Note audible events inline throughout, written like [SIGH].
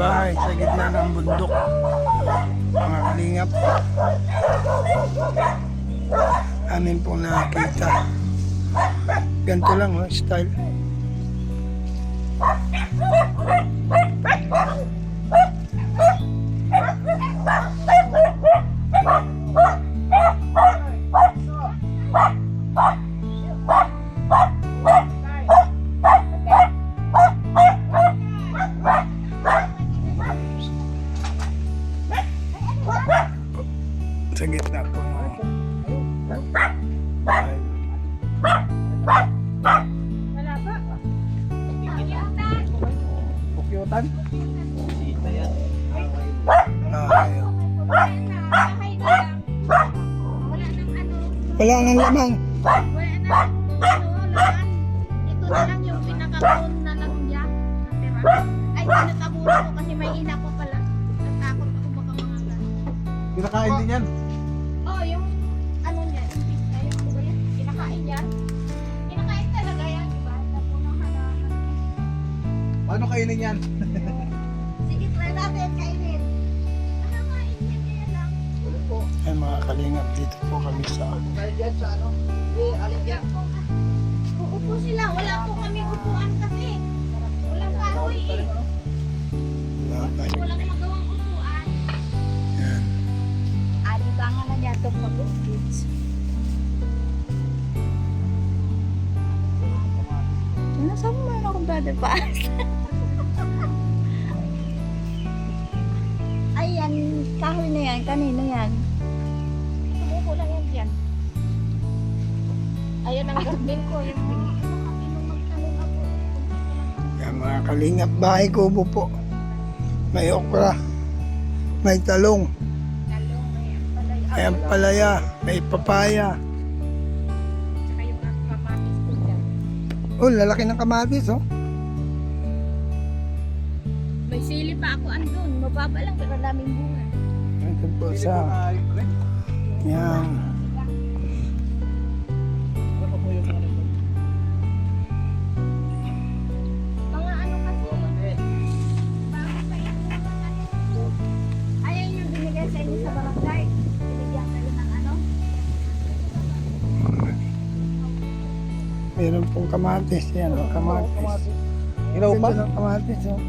bahay sa gitna ng bundok. Mga kalingap. Amin pong nakakita. Ganito lang, oh, style. Pukyutan. ayaw. Wala nang lamang. Ito na lang yung pinaka-phone na lang niya. Ay, tinatabunan ko kasi may ina ko pala. Natakot ako baka mga. Kinakain din yan. Paano kainin yan? [LAUGHS] Sige, try natin, kainin. Lang. Ay mga kalingap, dito po kami sa Kahit yan sa ano? Eh, alin yan? Uupo sila, wala po kami upuan kasi. Walang kahoy eh. Lakay. Walang magawang upuan. Yan. Alibangan na niya itong mag-kids. Ano saan mo meron akong brother pa? Yan. Kanino yan? Sumuko lang yan dyan. Ayan ang garden ko. Yung Yan mga kalingap, bahay kubo po. May okra. May talong. Talong, may ampalaya. May ampalaya. May papaya. Tsaka yung kamatis ko dyan. Oh, lalaki ng kamatis, oh. May sili pa ako andun. Mababa lang pero daming bunga. Ito po sa... Yan. Ano yung ano? Mga ano kasi, bago pa yung. Ayan yung binigay sa inyo sa barangay. Binigyan kayo ng. Meron pong kamatis. Yan, oh, kamatis. Ilaw pa? Kamatis, oh.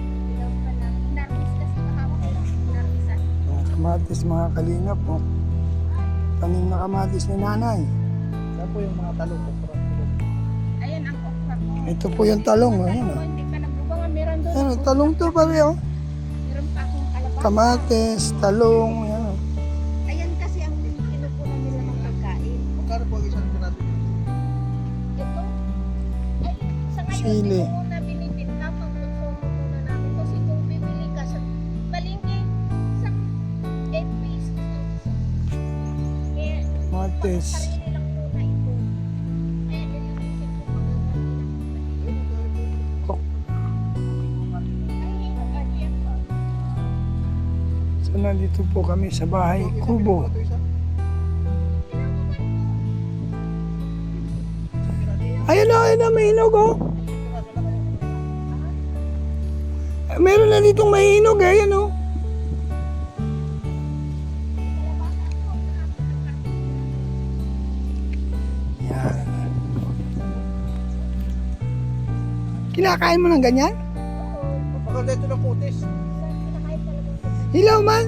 Kamatis, mga kalingap, oh. Tanim na kamatis ni nanay. Saan po yung mga talong? Ayan ang okra ko. Ito po yung talong, oh. Yan, Talong ko, oh. hindi pa nagbubangan. Meron doon. Yan, oh, talong to pare, oh. Meron pa akong kalabasa. Kamatis, talong, yan. Ayan kasi ang kinukunan nila ng pagkain. Magkano po ang isang ito natin? Ito. Ay, sa ngayon, Sili. Pa? So, nandito po kami sa bahay kubo. Ayun na, ayun na, may hinog, oh. Meron na ditong may hinog, eh, ayan, oh. Kinakain mo ng ganyan? Pagka dito ng putis. Ito. Hilaw man.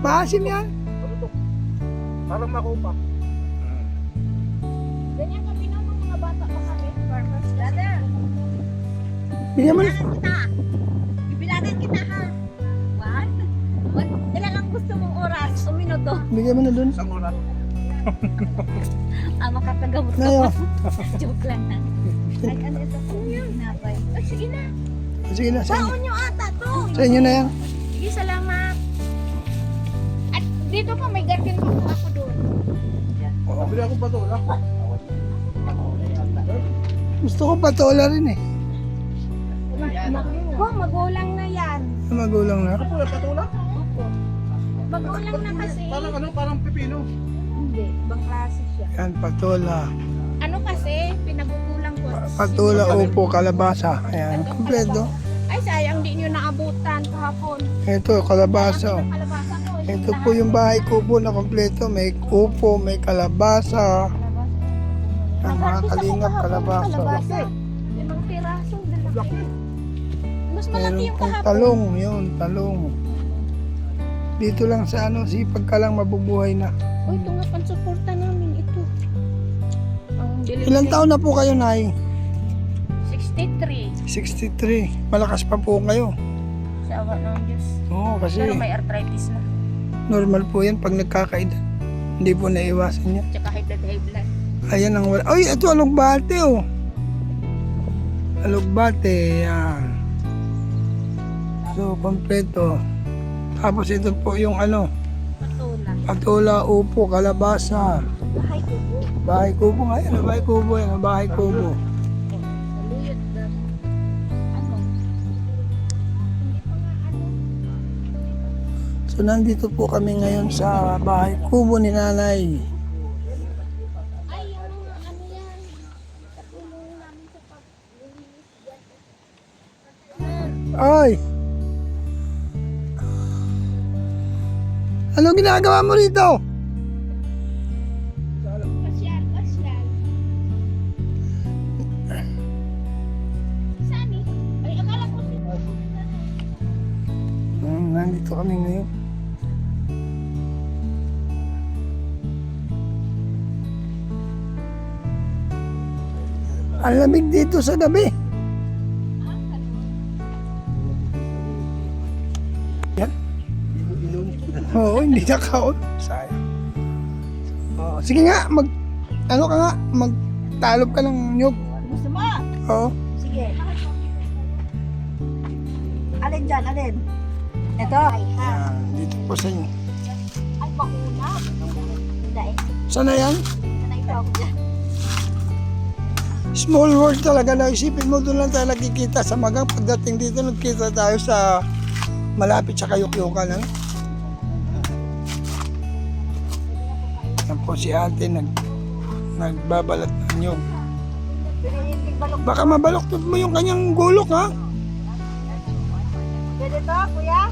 Maasim yan. Malutok. Parang makupa. Ganyan kami nung mga bata pa kami. Farmers. Brother, Bigyan mo na. kita. Bibilagan kita ha. One. Ilan ang gusto mong oras o minuto? Bigyan mo na dun. Isang oras. Ah, makakagamot ka pa. [LAUGHS] Joke lang na. Ay, ano ito? Pinapay. Ay, sige na. Sige na, sa inyo. Baon nyo ata to. Sa inyo na yan. Sige, salamat. At dito pa, may garden pa po ako doon. Pabili ako pa to. Wala. Gusto ko patola rin eh. Wow, magulang na yan. Magulang na. Ano patula? Opo. Magulang na kasi. Parang ano? Parang pipino. Hindi, ibang klase siya. Yan, patola. Ano kasi, pinagugulang ko. Patola, upo, kalabasa. Ayan, kompleto. Ay, Ay, sayang di nyo naabutan kahapon. Ito, kalabasa. oh. Kalabasa to. Ito po yung bahay kubo na kompleto. May upo, may kalabasa. Ang mga kalingap, kalabasa. Kalabasa. Limang piraso. lalaki. Mas malaki Meron yung pong kahapon. talong, yun, talong. Dito lang sa ano, sipag ka lang mabubuhay na. Uy, ito nga pansuporta namin. Ito. Ang Ilang taon na po kayo, Nay? 63. 63. Malakas pa po kayo. Sa awa ng Diyos. Oo, kasi Pero may arthritis na. normal po yan pag nagkakaedad. Hindi po naiwasan yan. Tsaka high blood, high blood. Ayan ang wala. Ay, ito alugbate oh. Alugbate, yan. So, kompleto. Tapos ito po yung ano, Patula. patula, upo, kalabasa. Bahay ko po. Bahay kubo nga yan, bahay kubo yan, bahay kubo. Saluyot na. Ano? Hindi pa nga ano. So, nandito po kami ngayon sa bahay kubo ni nanay. Ay, yung mga ano yan. Katulong namin sa pag-release dyan. Ay! Ano ginagawa mo rito? Pasyal, pasyal. Saan eh? Ay, akala ko si... Hmm, nandito kami ngayon. Ang lamig dito sa gabi. Hindi nakaon. Sayang. Oo, sige nga, mag... Ano ka nga, magtalob ka ng nyug. Gusto mo? Oo. Sige. Alin dyan? Alin? Ito? Yan, dito po sa inyo. Ay, bakuna. Sana yan? Sanay ito ako dyan. Small world talaga na isipin mo doon lang tayo nagkikita sa magang pagdating dito nagkita tayo sa malapit sa kayukyukan ano? Po si ate nag nagbabalat ng nyog. Baka mabaloktot mo yung kanyang gulok ha? Pwede to, kuya?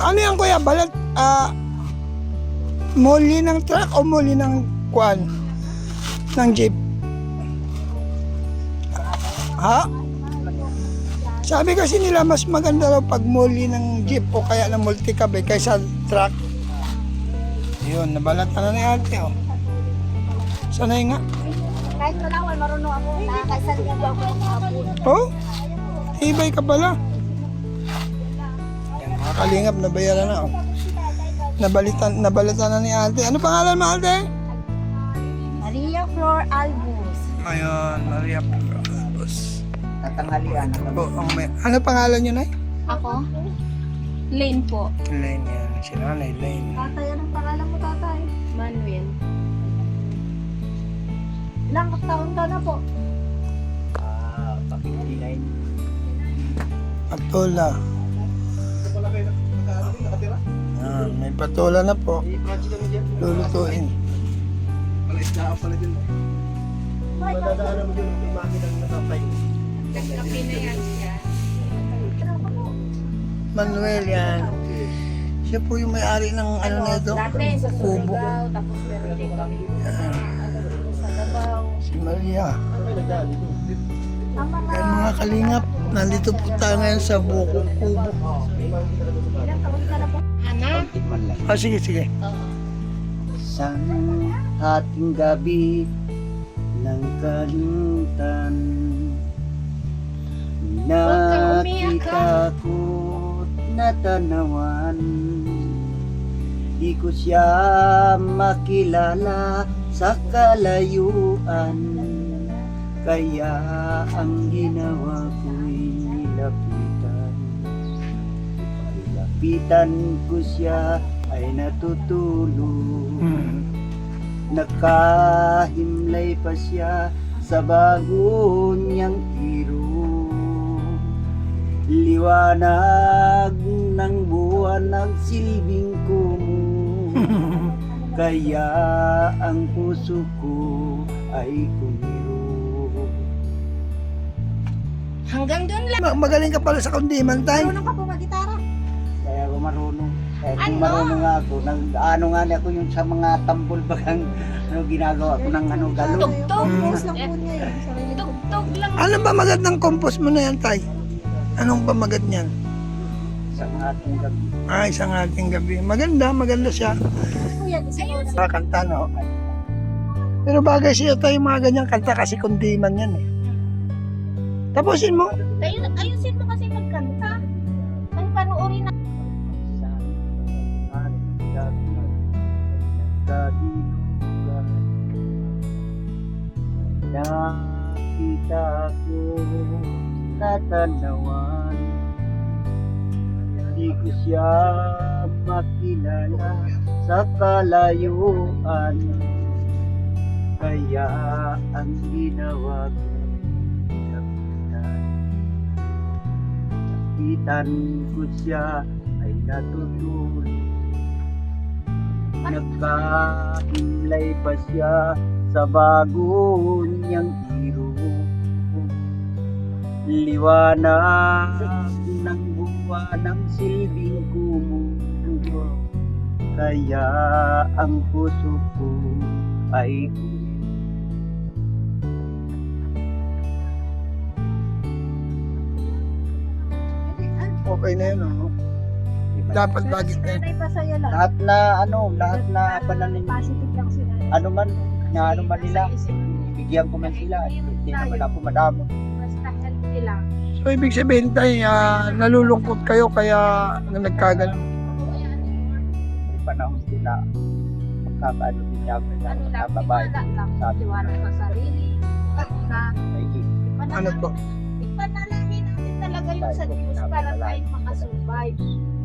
Ano yan kuya? Balat, ah, muli ng truck o muli ng kwan? Ng jeep? Ha? Sabi kasi nila mas maganda raw pag muli ng jeep o kaya ng multicab eh, kaysa truck. Yun, nabalatan na ni ate oh. Sanay nga. Kahit malawan, marunong ako. Nakakasalihan ako ng hapon. Oh, ibay ka pala. Yan, mga kalingap, nabayaran na oh. Nabalitan, nabalatan na ni ate. Ano pangalan mo ate? Maria Flor Albus. Ayun, Maria Pagkakabos. Tatanghalian. Oh, ang may, ano pangalan niyo na Ako? Lane po. Lane yan. Si nanay, Lane. Tatay, anong pangalan mo, tatay? Manuel. Ilang taon ka na po? Patola. Ito pala kayo nag- nakatira? Yan, may patola na po. Lulutuin. Palaisdaan pala dyan. Madadaanan mo dyan yung makina ng nakatayo. Nagkape na yan siya. Manuel yan. Siya po yung may-ari ng ano na ito. Dati sa Kubo. Surigao, tapos meron din kami ano. Si Maria. Ang mga Yan mga kalingap. Nandito po tayo ngayon sa Buko Kubo. Anak? Ah, sige, sige. Isang hating gabi ng umiyak, Nakita ko natanawan Di ko siya makilala sa kalayuan. Kaya ang ginawa ko'y nilapitan. Nilapitan ko siya ay natutulog. Hmm. Nakahimlay pa siya sa bago niyang tiro Liwanag ng buwan ang silbing kumo [LAUGHS] Kaya ang puso ko ay kumiro Hanggang doon lang. Ma- Magaling ka pala sa kundiman, tay. Marunong ka po mag-gitara? Kaya ako marunong. Kaya kung Ano? marunong nga ako, nag, ano nga ako yung sa mga tambol [LAUGHS] bagang ano, ginagawa ko ng ano, galon. Tugtog. Compose lang po niya yun. Sarili ko. Tugtog lang. Ano ba magat ng compost mo na yan, tay? Anong ba magat niyan? Sa mga ating gabi. Ay, isang ating gabi. Maganda, maganda siya. Sa kanta, no? Pero bagay siya tayo mga ganyang kanta kasi kundiman yan eh. Tapusin mo. Ayun, ayusin mo kasi magkanta. Ay, panoorin na. Nakita ko natanawan. Di ko siya makilala sa kalayuan. Kaya ang ginawa ko lapitan. Lapitan ko siya ay natutulog. Nagkaimlay pa siya sa bago niyang Liwanag ng buwan ng silbing kumulo. Kaya ang puso ko ay Okay na yun, oh. Dapat lagi na. Nanay lang. lahat na ano, lahat na pananin, Positive lang sila. ano man, na ano man nila, bigyan ko man sila. Hindi naman ako madamo. Lang. So, ibig sabihin tayo, ah, nalulungkot kayo kaya na nagkaganon. May panahon din na magkakaano din niya ako na Ano. Sabi ko, sa sarili. Na, Ano po? ipanalangin natin talaga yun sa Diyos para tayo makasurvive.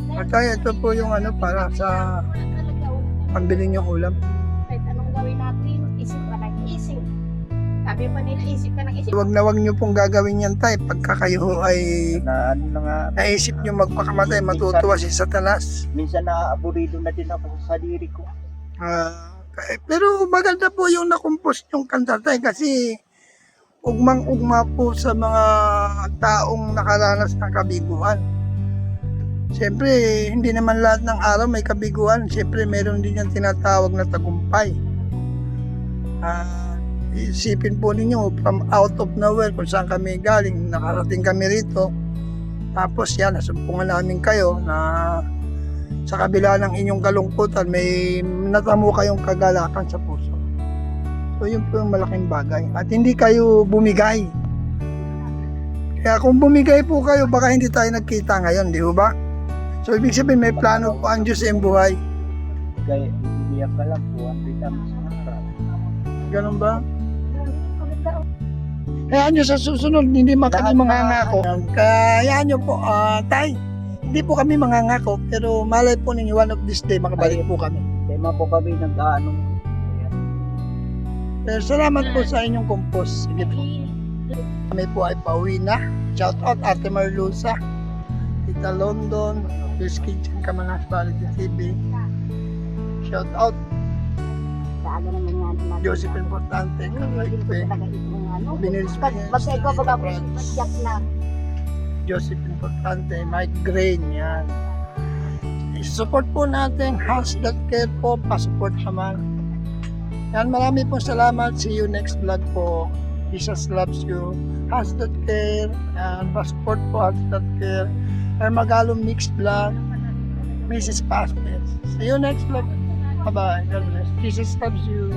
At kaya ito po yung ano para sa wala. pambili niyong ulam. Sabi pa nila, isip ka ng isip. Huwag na huwag niyo pong gagawin yan tayo pagka kayo ay na ano na nga, naisip niyo magpakamatay, matutuwa si Satanas. minsan na-aburido na din ako sa sarili ko. Ah, pero maganda po yung nakumpos yung kanta tayo kasi ugmang-ugma po sa mga taong nakaranas ng kabiguan. Siyempre, hindi naman lahat ng araw may kabiguan. Siyempre, meron din yung tinatawag na tagumpay. Ah, isipin po ninyo, from out of nowhere, kung saan kami galing, nakarating kami rito. Tapos yan, nasumpungan namin kayo na sa kabila ng inyong kalungkutan, may natamo kayong kagalakan sa puso. So, yun po yung malaking bagay. At hindi kayo bumigay. Kaya kung bumigay po kayo, baka hindi tayo nagkita ngayon, di ba? So, ibig sabihin, may plano po ang Diyos iyong buhay. Kaya bibigyan ka lang po, ang. Ganun ba? Kaya nyo sa susunod, hindi man kami mangangako. Kaya hayaan nyo po, ah, tay, hindi po kami mangangako, pero malay po ninyo, one of this day, makabalik po kami. Kaya mga po kami nag-ano, Pero salamat po sa inyong compose. Sige po. Kami po ay pauwi na. Shout out Ate Marlusa, Tita London, Chris Kitchen, Kamanas Quality TV. Shout out Daaga naman yan. Ano. Pag basta ikaw baga po, yak na. Joseph Importante, Mike Grain, yan. I-support po natin, House.care po, pa-support naman. Yan, marami pong salamat. See you next vlog po. Jesus loves you. House.care, yan, pa-support po, House.care. Ermagalo Mixed Vlog, Mrs. Pastes. See you next vlog. Bye-bye. God bless. Jesus loves you.